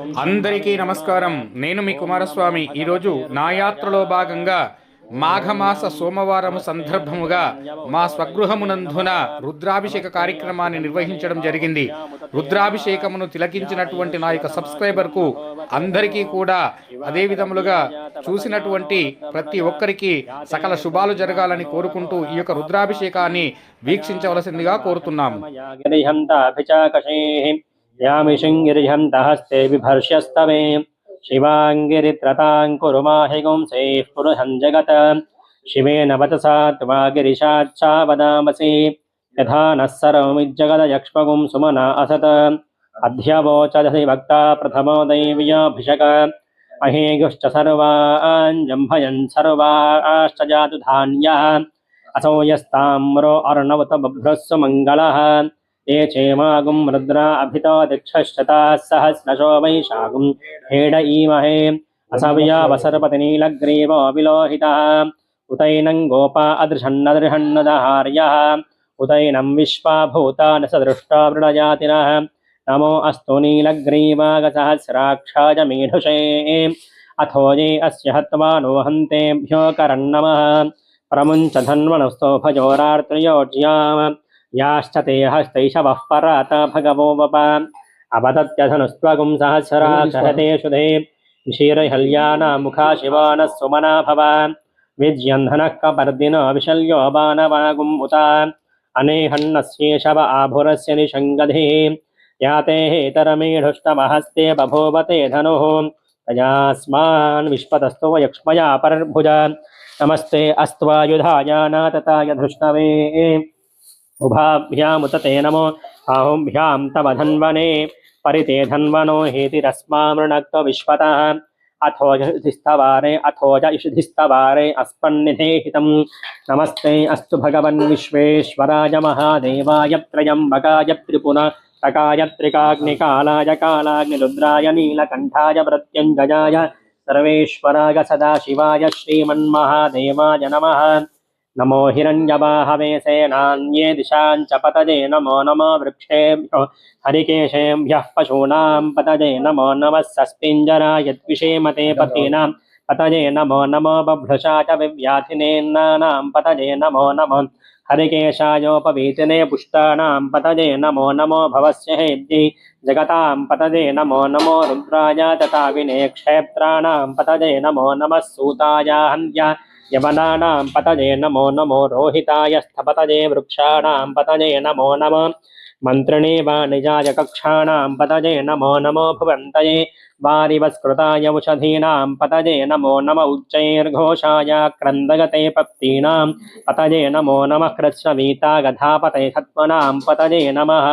అందరికీ నమస్కారం. నేను మీ కుమారస్వామి. ఈరోజు నా యాత్రలో భాగంగా మాఘమాస సోమవారము సందర్భముగా మా స్వగృహమునందున రుద్రాభిషేక కార్యక్రమాన్ని నిర్వహించడం జరిగింది. రుద్రాభిషేకమును తిలకించినటువంటి నా యొక్క సబ్స్క్రైబర్కు అందరికీ కూడా అదే విధములుగా చూసినటువంటి ప్రతి ఒక్కరికి సకల శుభాలు జరగాలని కోరుకుంటూ ఈ యొక్క రుద్రాభిషేకాన్ని వీక్షించవలసిందిగా కోరుతున్నాము. गिरिहन्ताभिचाकषेः यामिषिङ्गिरिहन्तहस्ते बिभर्ष्यस्तवे शिवाङ्गिरित्रतां कुरु माहि गुंसेः पुरुहं जगत शिवेन वचसा त्वा गिरिशाच्छा वदामसि यथा नः सर्वमिज्जगदयक्ष्मगुं सुमना असत अध्यवोचदधि वक्ता प्रथमो दैव्याभिषक अहेगुश्च सर्वान् जम्भयन् सर्वाश्च जातु धान्यः असौ यस्ताम्रो अर्णवत बभ्रस्व मङ्गलः ये चेमागुं रुद्रा अभितो दिक्षश्चताः सहस्रशो वैशागुं हेड ईमहे असव्यावसर्पतिनीलग्रीवो विलोहितः उतैनं गोपा अदृशन्नदृशन्नदहार्यः उतैनं विश्वा भूतानि सदृष्टा मृडजातिनः नमो अस्तु नीलग्रीवागसहस्राक्षाय मेढुषे अथो ये अस्य हत्वा नो हन्तेभ्यो करन्नमः प्रमुञ्च धन्वनस्तोभजोरार्त्रयोज्याम याश्च ते हस्तैषवः परात भगवो वप। अपतत्यधनुस्त्वगुं सहस्राक्षहते शुधे क्षीरहल्यानामुखा शिवानः सुमना भव। विज्यन्धनः कपर्दिनो विशल्यो बाणवागुम् उत। अनेहन्नस्येषव आभुरस्य निषङ्गधे याते हेतरमेढुष्टमहस्ते बभूवते धनुः। तयास्मान् विश्वतस्तु यक्ष्मया परर्भुज। नमस्ते अस्त्वायुधाय नातताय धृष्णवे उभाभ्यामुत ते नमो बाहुभ्यां तव धन्वने, परिते धन्वनो हेतिरस्मामृणक्त्व विश्वतः। अथो युधिस्तवारे अथो ज इषुधिस्तवारे अस्मन्निधेहितं नमस्ते अस्तु भगवन् विश्वेश्वराय महादेवाय त्रयम्बकाय त्रिपुन टकाय त्रिकाग्निकालाय कालाग्निरुद्राय नीलकण्ठाय प्रत्यञ्जयाय, सर्वेश्वराय सदाशिवाय श्रीमन्महादेवाय नमः। नमो हिरण्यवाहवे सेनान्ये दिशां च पतजे नमो नमो वृक्षेभ्यो हरिकेशेभ्यः पशूनां पतजे नमो नमः सस्पिञ्जराय द्विषेमते पतीनां पतजे नमो नमो बभ्रुषा च विव्याधिनेन्नानां पतजे नमो नमो हरिकेशायोपवीतिने पुष्टानां पतजे नमो नमो भवस्य हेद्यै। जगतां पतजे नमो नमो रुद्राय तथा विने क्षेत्राणां पतजे नमो नमः सूताय हन्त्या यवनानां पतजे नमो नमो रोहिताय स्थपतजे वृक्षाणां पतजे नमो नमः। मन्त्रिणे वाणिजाय कक्षाणां पतजे नमो नमो भुवन्तये। वारिवस्कृताय औषधीनां पतजे नमो नम। उच्चैर्घोषाय क्रन्दगते पप्तीनां पतजे नमो नमः। कृत्स्नवीतागधापते सत्त्वनां पतजे नमः।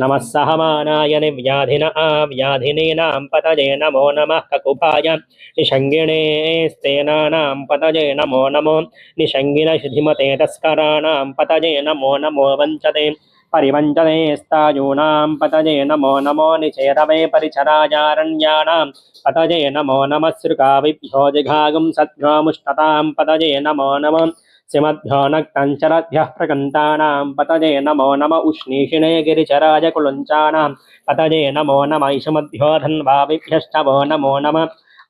नमः सहमानाय निव्याधिन आव्याधिनीनां पतजे नमो नमः ककुभाय निषङ्गिणे स्तेनानां पतजे नमो नमो। निषङ्गिनशिधिमते तस्कराणां पतजे नमो नमो वञ्चते। परिवञ्चते स्तायूनां पतजे नमो नमो निचेतवे परिचराजारण्याणां पतजे नमो नमः सृकाविभ्यो जिघागुं सद्भ्योमुष्टतां पतजे नमो नमः। सिमद्भ्यो नक्तञ्चरद्भ्यः प्रकन्तानां पतजे नमो नम उष्णीषिणे गिरिचराय कुलुञ्चानां पतजे नमो नम इषुमद्भ्यो धन्वाविभ्यश्च वो नमो नम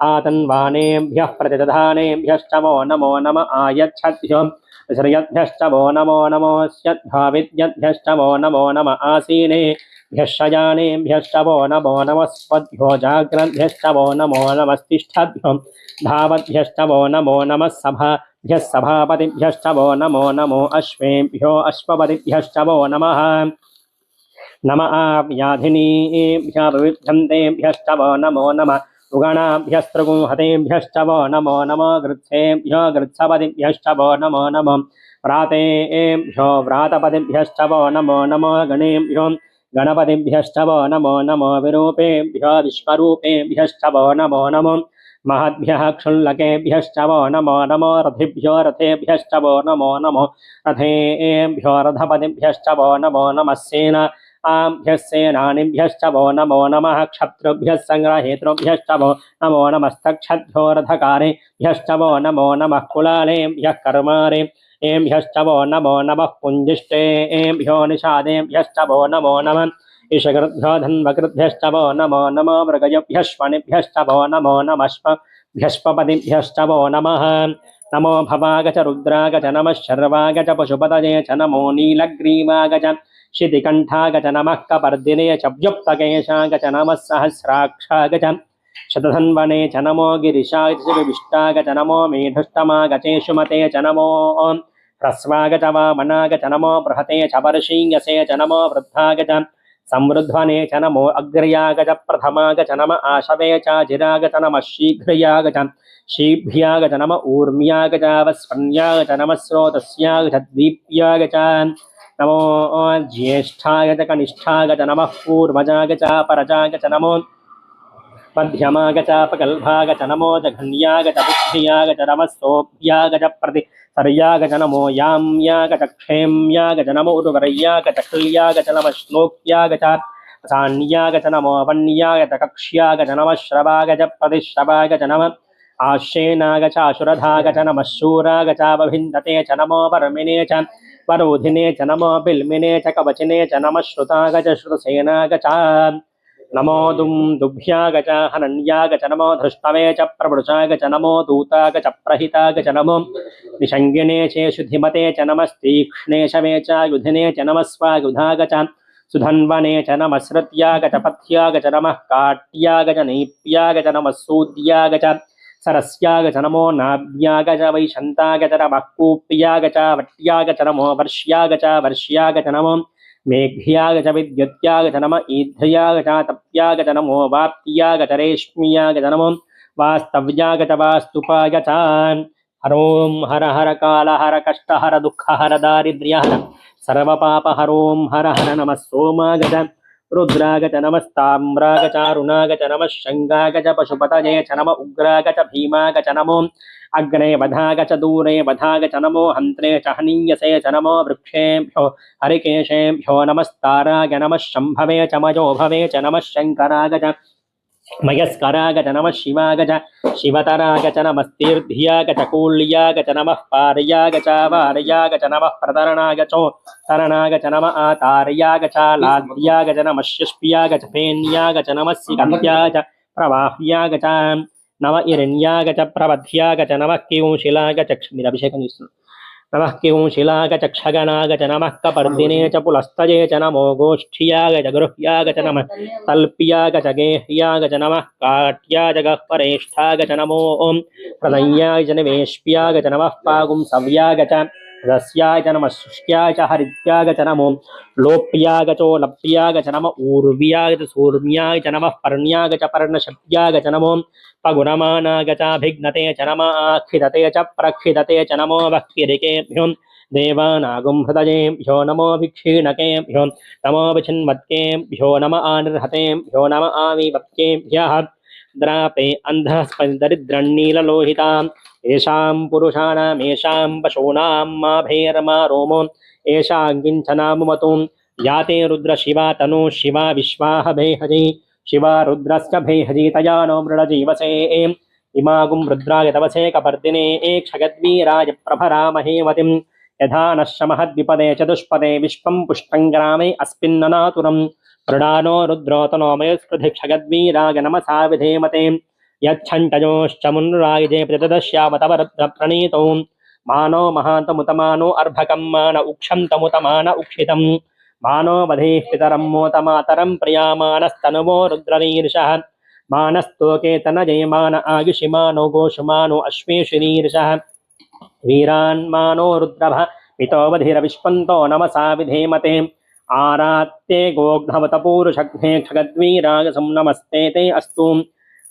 आतन्वानेभ्यः प्रतिदधानेभ्यश्च वो नमो नम आयच्छद्भ्यो श्रियद्भ्यश्च वो नमो नमोऽस्यद्भ्यो विद्यद्भ्यश्च वो नमो नम आसीनेभ्यः शयानेभ्यश्च वो नमो नमः स्वद्भ्यो जाग्रद्भ्यश्च वो नमो नमस्तिष्ठद्भ्यो धावद्भ्यश्च वो नमो नमः सभाभ्यः सभापतिभ्यश्च वो नमो नमो अश्वेभ्यो अश्वपतिभ्यश्च वो नमः। नम आव्याधिनीभ्यः वो नमो नमः। उगणाभ्यस्त्रिगुंहतेभ्यश्च वो नमो नमो गृत्सेभ्यो गृत्सपतिभ्यश्च वो नमो नमो। व्रातेभ्यो व्रातपतिभ्यश्च वो नमो नमो गणेभ्यो। गणपतिभ्यश्च वो नमो नमो विरूपेभ्यो विश्वरूपेभ्यश्च वो नमो नमो। महद्भ्यः वो नमो नमो रथिभ्यो रथेभ्यश्च वो नमो नमो रथेभ्यो रथपतिभ्यश्च वो नमो नमः सेना आभ्यः सेनानिभ्यश्च वो नमो नमः क्षत्रुभ्यः सङ्ग्रहेतृभ्यश्च वो नमो नमस्तक्षद्भ्यो रथकारेभ्यश्च वो नमो नमः कुलालेभ्यः कर्मारे एभ्यश्च वो नमो नमः पुञ्जिष्टेभ्यो निषादेभ्यश्च वो नमो नमः ईशकृद्भ्यो नमो नमो मृगयभ्यश्वनिभ्यश्च वो नमो नमश्वभ्यश्वपदिभ्यश्च वो नमः। नमो भवागच च रुद्राग च नमः शर्वाग च पशुपतये च नमो नीलग्रीवाग च शितिकण्ठाग च नमः कपर्दिने च व्युक्तकेशाग च नमः सहस्राक्षाग च शतधन्वने च नमो गिरिशाग च नमो मेढुष्टमाग चेषुमते च नमो ह्रस्वाग च वामनाग नमो बृहते च वर्षीयसे च नमो वृद्धाग च संवृध्वने च नमो अग्रयागच प्रथमागच नम आशवे च नम शीघ्रयागच शीभ्यागच नम च शीभ्याग नम स्रोतस्यागच च वस्वन्याग च नमः ज्येष्ठागच कनिष्ठागच नमः पूर्वजागच परजागच नमो मध्यमाग च पकल्भाग च नमो जघन्याग च बुद्धियाग च नमः सोऽभ्याग च प्रति सर्याग च नमो याम्याग च क्षेम्याग च नमो उर्वरय्याग च क्ल्याग च नमः श्लोक्याग च नमो वन्याग च वरोधिने च नमो बिल्मिने च कवचिने च नमः श्रुताग च श्रुतसेनाग च नमो दुं दुभ्याग च हनन्याग च नमो धृष्टवे च प्रवृषाग च नमो दूताग च प्रहिताग च नमो निषङ्गिने च शुद्धिमते च नमस्तीक्ष्णे शवे च युधिने च नमः स्वायुधाग च सुधन्वने च नमः श्रुत्याग च पथ्याग च नमः काट्याग च नैप्याग च नमः च सरस्याग च नमो नाभ्याग च वैशन्ताग च नमः कूप्याग च वट्याग च नमो वर्ष्याग च वर्ष्याग च नमो మేఘ్యాగచ విద్యుత్యాగచ నమ ఈధ్రయాగచ తప్యాగచ నమో వాప్తియాగచ రేష్మియాగచ నమో వాస్తవ్యాగచ వాస్తుపాగచ హరోం హర హర కాల హర కష్ట హర దుఃఖ హర దారిద్ర్య హర సర్వపాప హరోం హర హర నమ సోమాగజ రుద్రాగజ నమస్తామ్రాగజ అరుణాగజ నమ శంగాగజ పశుపతజయ చ నమ ఉగ్రాగజ భీమాగజ నమో अग्ने वधाग च दूरे, वधाग च नमो हन्त्रे च हनीयसे च नमो वृक्षेभ्यो, हरिकेशेभ्यो नमस्ताराग नमः शम्भवे च, मजोभवे च, नमः शङ्कराग च, मयस्कराग च, नमः शिवाग च, शिवतराग च नमस्तीर्ध्याग च कूल्याग च, नमः पार्याग च, वार्याग च, नमः प्रतरणाग चो, तरणाग च, नम आतार्याग च, लाद्याग च, नमः शिष्प्याग च फेन्याग च, नमः सिगन्त्याग च, प्रवाह्याग च। నమ ఇరణ్యాగచ ప్రబధ్యాగచ నమ కేవం శిలాగచ మీరు అభిషేకం చేస్తున్నారు. నమ కేవం శిలాగచ క్షగణాగచ నమ కపర్దినే చ పులస్తజే చ నమో గోష్ఠ్యాగచ గృహ్యాగచ నమ తల్ప్యాగచ గేహ్యాగచ నమ కాట్యాగ గహ్పరేష్ఠాగచ నమో ఓం నివేష్ప్యాగచ నమ పాగుం సవ్యాగచ प्रदय्याय च नमः पागुंसव्याग च रस्याय च नमः शुष्क्याय च लोप्याग च नम ऊर्व्याग च सूर्म्याग च नमः पर्ण्याग च पर्णशप्याग च नमो पगुणमानाग चाभिघ्नते च नम आखिदते च प्रक्षिदते च नमो वक्तिरिकेभ्यो देवानागुं हृदयेभ्यो नमो भिक्षीणकेभ्यो नमो विचिन्वत्केभ्यो नम आनिर्हतेभ्यो नम आविवक्केभ्यः द्रापे अन्धस्पन्दरिद्रण्णीललोहिताम् येषां पुरुषाणामेषां पशूनां माभेर्मा रोमो। येषां किञ्चनामुमतुं याते रुद्रशिवा तनु, शिवा विश्वाह भेहजी शिवा रुद्रस्य भेहजी तया नो मृडजीवसे इमागुं रुद्राय तवसे कपर्दिने क्षगद्वीराय प्रभरामहेमतिं यथा नश्य महद्विपदे चतुष्पदे विश्वं पुष्टं ग्रामे अस्मिन्ननातुरं मृडानो रुद्रोतनो मयस्पृधि क्षगद्वीराय नमसा विधेमते। यच्छन्तयोश्च मुन्रायुजे प्रतिदश्याम तव रुद्रप्रणीतौ मानो महान्तमुतमानो अर्भकं मान उक्षं तमुतमान उक्षितं मानो वधेः पितरं मोतमातरं प्रियामानस्तनुवो रुद्रनीर्षः मानस्तोके तनजयमान आयुषिमानो गोषुमानो अश्वेषुनीर्षः वीरान्मानो रुद्रभः पितोवधिरविष्पन्तो नमसा विधेमते। आरात्ते गोघ्नवतपूरुषघ्ने खगद्वीरागसं नमस्ते ते अस्तु।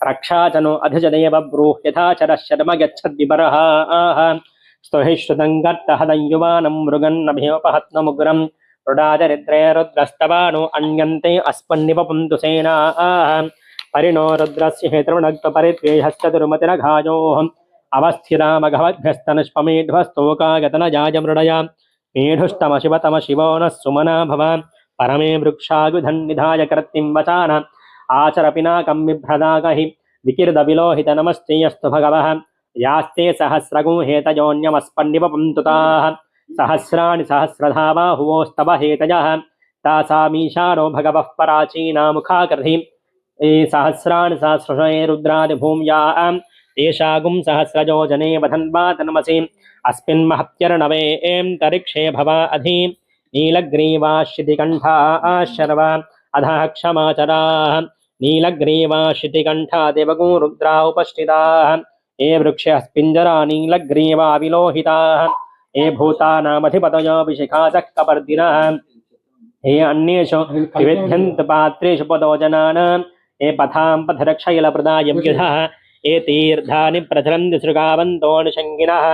రక్షాచను అధిజదేవ బ్రూహ్ యథాచర శర్మ గచ్చద్విబర ఆహ స్తుహిశ్రుతం గర్తహదం యువానం మృగన్నభిమపహత్నముగ్రం రుడాచరిద్రే రుద్రస్తవాను అణ్యంతే అస్మన్నివ పుంతు సేనా పరిణో రుద్రస్య హేతృణక్త పరిత్రేహశ్చతుర్మతిరఘాజో అవస్థిరామఘవద్భ్యస్తనుష్పమేధ్వస్తోకాగతన జాజమృడయ మేఢుష్టమ శివ తమ శివో నః సుమనా భవ పరమే వృక్షాగుధన్నిధాయ కర్తిం వచాన आचरपिनाकं बिभ्रदागहि विकिर्दविलोहितनमस्ते अस्तु भगवः। यास्ते सहस्रगुं हेतयोन्यमस्पन्निवपुन्तुताः सहस्राणि सहस्रधा बाहुवोस्तव हेतयः तासामीशानो भगवः पराचीना मुखाकृति सहस्राणि सहस्रशये रुद्रादिभूम्यां तेषागुं सहस्रजो जने वधन्वा तन्मसि अस्मिन् महत्यर्णवे एँ तरिक्षे भव अधि। नीलग्रीवाश्रितिकण्ठा शर्व अधः क्षमाचराः। नीलग्रीवाश्रितिकण्ठा देवगो रुद्रा उपस्थिताः। ये वृक्षः पिञ्जरा नीलग्रीवा विलोहिताः ये भूतानामधिपतयो विशिखासः कपर्दिनः हे अन्येषु विविध्यन्त पात्रेषु पदो जनानां। ये पथां पथरक्षयलप्रदायं यथः ये तीर्थानि प्रचलन्ति सृगावन्तो निषङ्गिनः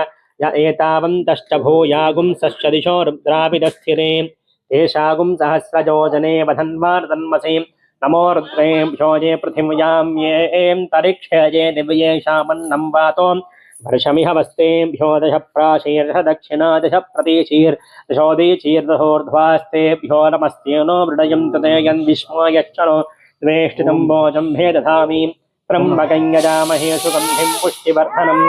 य एतावन्तश्च भूयागुंसश्च दिशो रुद्रापितस्थिरे तेषागुं सहस्रजो जने वधन्वार्तन्मसि नमो रुद्रें शोजे पृथिव्यां ये तरिक्षये दिव्येषामन्नं वातो वर्षमिह वस्तेभ्यो दश प्राशीर्ष दक्षिणा दश प्रतीशीर् दशोदीचीर्दशोर्ध्वास्तेभ्यो नमस्तेनो मृडयं तते यन्विस्मयश्चनो द्वेष्टितं भोजं भे दधामि। ब्रह्मकं यजामहे सुगन्धिं पुष्टिवर्धनम्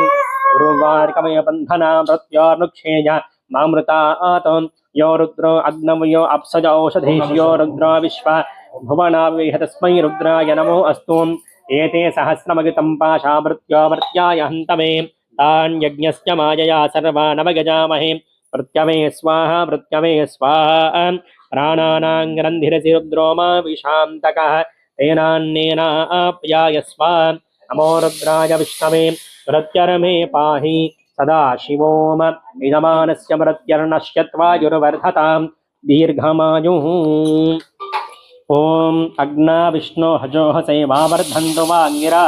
गुरुवार्कमय बन्धना प्रत्योर्नुक्षेय मामृता आतं यो रुद्रो अग्नमयो अप्सज औषधेश्यो रुद्रो विश्वा भुवनाविह तस्मै रुद्राय नमो अस्तु। एते सहस्रमगितं पाशामृत्योवर्त्याय हन्तमे। तान् यज्ञस्य मायया सर्वानवगजामहे प्रत्यमे स्वाहा प्रत्यमे स्वाहा। प्राणानां ग्रन्थिरसि रुद्रो मा विशान्तकः। तेनान्नेनाप्याय स्वा नमो रुद्राय विष्णवे। प्रत्यर्मे पाहि सदा शिवोम। यजमानस्य मृत्यर्णस्य त्वायुर्वर्धतां दीर्घमायुः। ॐ अग्ना विष्णो हजोः सेवावर्धन्तु वाङ्गिरा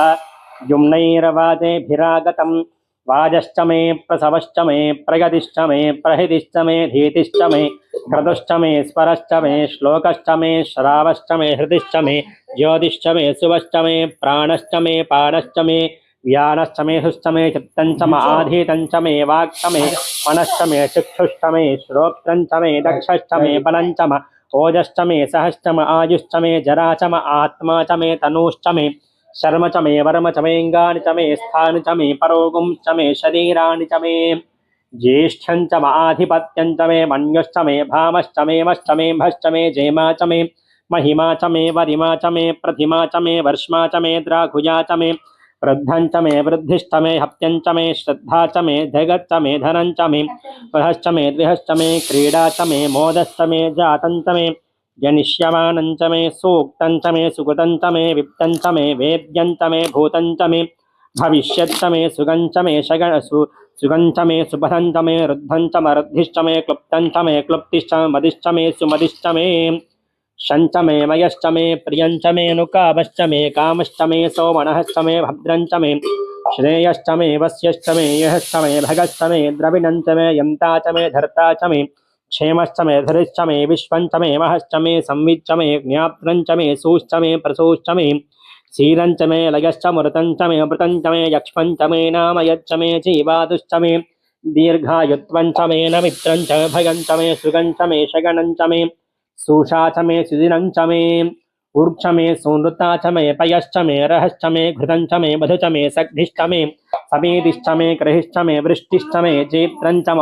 वाजश्च मे प्रसवश्च मे प्रगतिश्च मे प्रहृदिश्च मे धीतिश्च मे क्रतुश्च मे स्वरश्च मे श्लोकश्च मे श्रावश्च मे हृदिश्च मे ज्योतिश्च मे सुवश्च मे प्राणश्च मे पाणश्च मे व्यानश्च मे हुश्च मे चित्तञ्च म मे वाक्च मे मनश्च मे चक्षुश्च मे श्रोत्रञ्च मे दक्षश्च मे बलञ्च म ओजश्च मे सहश्च म जरा च आत्मा च मे तनूश्च मे शर्म च मे वर्म च मेऽङ्गानि च मे स्थानि मे परोगुं मे शरीराणि च मे ज्येष्ठं च म आधिपत्यं च मे मन्युश्च मे भामश्च मे जेमा महिमा च मे वरिमा च प्रतिमा च वर्ष्मा मे द्राघुजा च मे वृद्धं च मे वृद्धिश्च मे हप्यं च मे श्रद्धा च मे जगच्च मे धनं च मे बृहश्च मे द्विहश्च मे क्रीडा च मे मोदश्च मे जातं च मे जनिष्यमानं च मे सूक्तं च मे सुकृतं च मे वित्तं च मे वेद्यं च मे भूतं च मे भविष्यच्च मे सुगं च मे शगण सु सुगं च मे सुपथं च मे रुद्धं च मरुद्धिश्च मे क्लुप्तं च मे क्लुप्तिश्च मदिश्च मे सुमदिश्च मे शञ्च मे मयश्च मे, प्रियञ्च मे, नुकामश्च मे, कामश्च मे, सोमनश्च मे, भद्रञ्च मे, श्रेयश्च मे, वस्यश्च मे यश्च मे, भगश्च मे, द्रविणञ्च मे, यन्ता च मे, धर्ता च मे, क्षेमश्च मे धरिश्च मे, विश्वञ्च मे, महश्च मे संविच्च मे ज्ञात्रञ्च मे, सूश्च मे, प्रसूश्च मे, क्षीरञ्च मे, लयश्च, मृतञ्च मे मृतञ्च मे, यक्ष्मञ्च मे, नामयच्च मे, जीवादुश्च मे, दीर्घायुत्वञ्च मे, नमित्रञ्च मे भगञ्च मे, सुगञ्च मे, शगणञ्च मे सूषा च मे सुदिनं मे ऊर्क्ष मे सुनृता च मे पयश्च मे रहश्च मे घृतं च मे मधु च मे सग्धिश्च मे समेदिश्च मे क्रहिश्च मे वृष्टिश्च मे चैत्रं च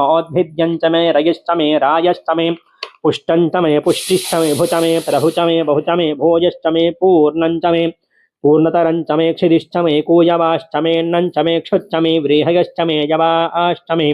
च मे रयश्च मे रायश्च मे पुष्टं च मे पुष्टिश्च मे भुच मे प्रभु च मे बहु च मे भोजश्च मे पूर्णं च मे पूर्णतरं च मे क्षिदिश्च मे कूयवाश्च मेऽन्नं च मे क्षुच्च मे व्रीहयश्च मे माषाश्च मे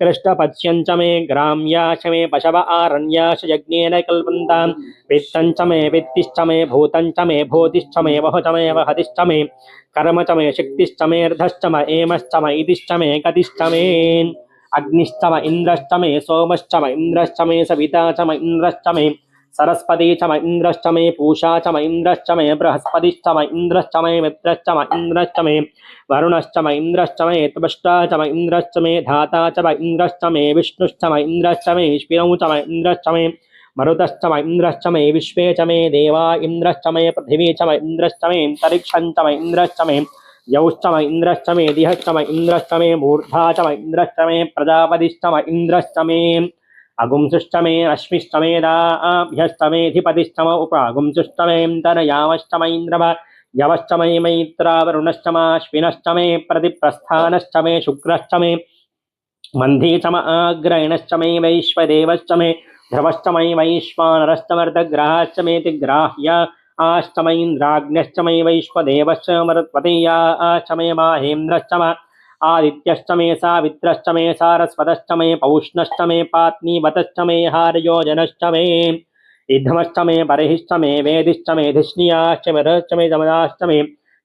कृष्णपश्यञ्च मे ग्राम्याश मे पशव आरण्याश यज्ञेन कल्पन्ताम्। वित्तञ्च मे वित्तिश्च मे भूतञ्च मे भूतिश्च मे वहुच मे वहतिश्च मे कर्म च मे शक्तिश्च मेऽर्धश्च म एमश्च म इतिश्च मे गतिश्च मे अग्निश्च म इन्द्रश्च मे सोमश्च म इन्द्रश्च मे सविता च म इन्द्रश्च मे सरस्वती च म इन्द्रश्च मे पूषा च म मे बृहस्पतिश्च म इन्द्रश्च मे मित्रश्च म इन्द्रश्च मे वरुणश्च म इन्द्रश्च मे त्वष्टा च म मे धाता च म मे विष्णुश्च म इन्द्रश्च मे स्पिरौ च म मे मरुतश्च म इन्द्रश्च मे विश्वे च मे देवा इन्द्रश्च मे पृथिवी च म मे तरिक्षं च म मे यौश्च म इन्द्रश्च मे दिहश्च म इन्द्रश्च मे मूर्धा च म मे प्रजापतिश्च म इन्द्रश्च मे अगुंसुश्च मे रश्मिश्च मे दाभ्यश्च मेऽधिपतिश्च म उपागुंसुश्च मेऽन्तर्यामश्च म इन्द्रव यवश्च मे मैत्रावरुणश्च माश्विनश्च मे प्रतिप्रस्थानश्च मे शुक्रश्च मे मन्धी च म आग्रयणश्च मे वैश्वदेवश्च मे ध्रुवश्च मे वैश्वानरश्च मर्दग्राश्च मेति ग्राह्य आश्च म इन्द्राग्न्यश्च मे वैश्वदेवश्च मरुत्पतीयाश्च मे माहेन्द्रश्च म आदित्यश्च मे सावित्रश्च मे सारस्वतश्च मे पौष्णश्च मे पात्नीवतश्च मे हार्योजनश्च मे इद्धमश्च मे बर्हिश्च मे वेदिश्च मे धिष्ण्याश्च मे रश्च मे जमदाश्च मे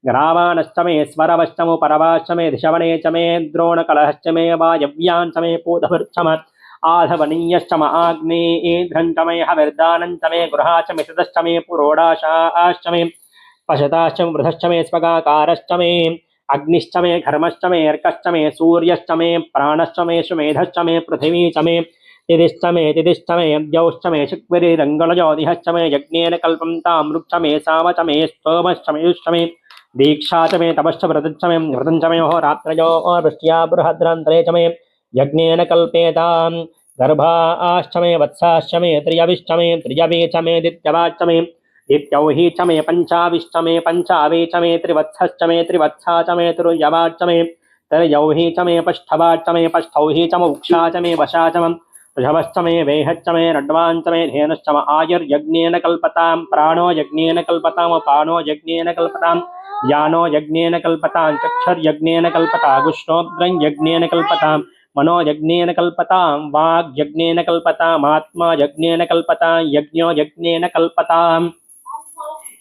ग्रावाणश्च मे स्वरवश्च मो परवाश्च मे धिषवणे मे द्रोणकलहश्च मे वायव्यान् च मे पूतभृच्छ म आधवनीयश्च म आग्नेयेध्रं च मे हविर्दानं च मे गृहा च मे शतश्च मे सूर्यश्च मे प्राणश्च मे सुमेधश्च मे पृथिवी मे मे मे यज्ञेन कल्पं तामृक्ष मे साम च मे दीक्षा च मे तपश्च व्रतश्च मे व्रतं च मे होरात्रयो वृष्ट्या बृहद्रान्तरे च मे यज्ञेन कल्पेतां गर्भाश्च मे वत्साश्च मे त्रियविश्च मे च मे दित्यौहि च मे पञ्चाविश्च मे पञ्चावे च मे त्रिवत्सश्च मे त्रिवत्सा च मे तिरुयवाच्च मे तिर्यौहि च मे पष्ठवाच्च मे पष्ठौहि च म उक्षा च मे वशा च ऋषभश्च मे वेहश्च मे रड्वाञ्च मे धेनुश्च म आयुर्यज्ञेन कल्पतां प्राणो यज्ञेन कल्पताम पाणो यज्ञेन कल्पतां यानो यज्ञेन कल्पतां चक्षुर्यज्ञेन कल्पता गुष्णोग्रं यज्ञेन कल्पतां मनो यज्ञेन कल्पतां वाग्यज्ञेन कल्पतामात्मा यज्ञेन कल्पतां यज्ञो यज्ञेन कल्पताम्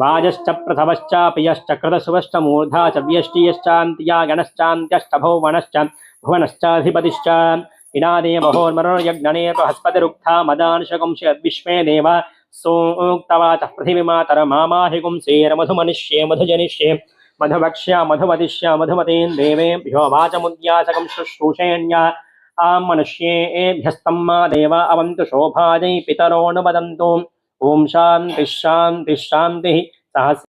वाजश्च प्रथमश्चापयश्च मूर्धा च व्यष्टियश्चान्त्या गणश्चान्त्यष्टभो वनश्च भुवनश्चाधिपतिश्च इनादे महोन्मनोर्यज्ञने बृहस्पतिरुक्था मदांशगुंशद्विश्वे देव सोक्तवाचः पृथिवीमातर मामाहिगुंसेरमधुमनिष्ये मधुजनिष्ये मधुभक्ष्या मधुवदिष्या मधुमतीन् देवेभ्यो वाचमुद्यासकं शुश्रूषेण्या आं मनुष्येभ्यस्तं मा देव अवन्तु शोभायै पितरो नु शांति शांति शांति। सहस्र